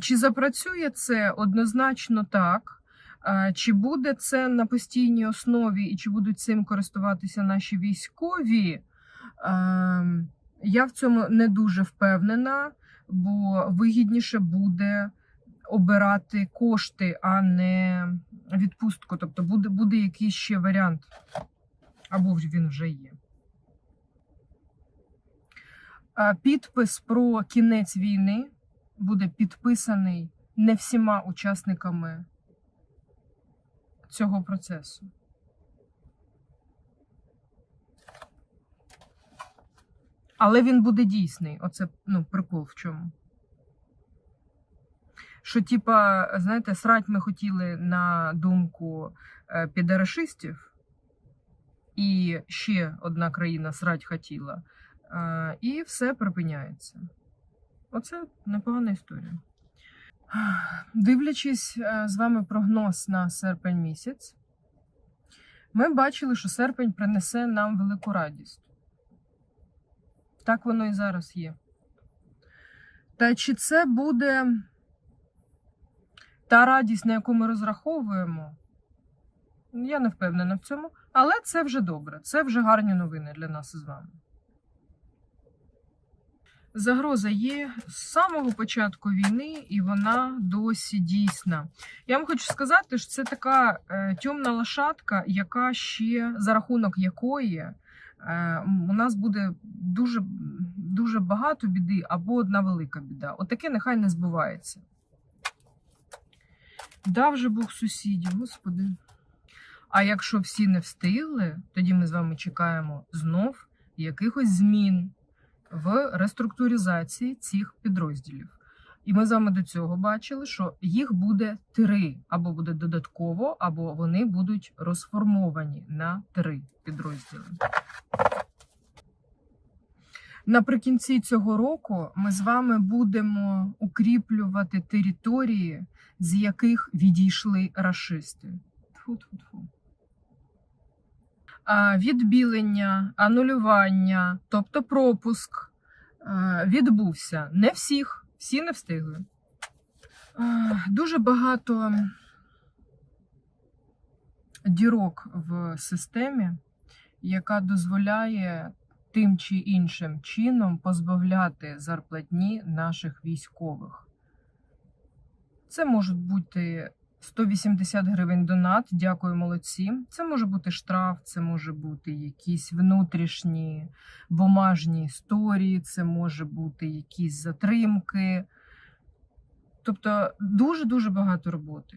Чи запрацює це однозначно так? Чи буде це на постійній основі і чи будуть цим користуватися наші військові? Ем, Я в цьому не дуже впевнена, бо вигідніше буде обирати кошти, а не відпустку. Тобто буде, буде якийсь ще варіант, або він вже є. Підпис про кінець війни буде підписаний не всіма учасниками цього процесу. Але він буде дійсний. Оце ну, прикол в чому. Що, типа, знаєте, срать ми хотіли на думку е, підарашистів, і ще одна країна срать хотіла, е, і все припиняється. Оце непогана історія. Дивлячись е, з вами прогноз на серпень місяць, ми бачили, що серпень принесе нам велику радість. Так воно і зараз є. Та чи це буде та радість, на яку ми розраховуємо? Я не впевнена в цьому, але це вже добре. Це вже гарні новини для нас із вами. Загроза є з самого початку війни, і вона досі дійсна. Я вам хочу сказати, що це така е, темна лошадка, яка ще за рахунок якої е, у нас буде дуже, дуже багато біди або одна велика біда. Отаке нехай не збувається. Дав же Бог сусідів, господи. А якщо всі не встигли, тоді ми з вами чекаємо знов якихось змін в реструктуризації цих підрозділів. І ми з вами до цього бачили, що їх буде три, або буде додатково, або вони будуть розформовані на три підрозділи. Наприкінці цього року ми з вами будемо укріплювати території, з яких відійшли рашисти. Тьфу-тьфу-тьфу. Відбілення, анулювання, тобто пропуск е, відбувся. Не всіх, всі не встигли. Дуже багато дірок в системі, яка дозволяє тим чи іншим чином позбавляти зарплатні наших військових. Це можуть бути 180 гривень донат, дякую молодці. Це може бути штраф, це може бути якісь внутрішні бумажні історії, це може бути якісь затримки. Тобто дуже-дуже багато роботи.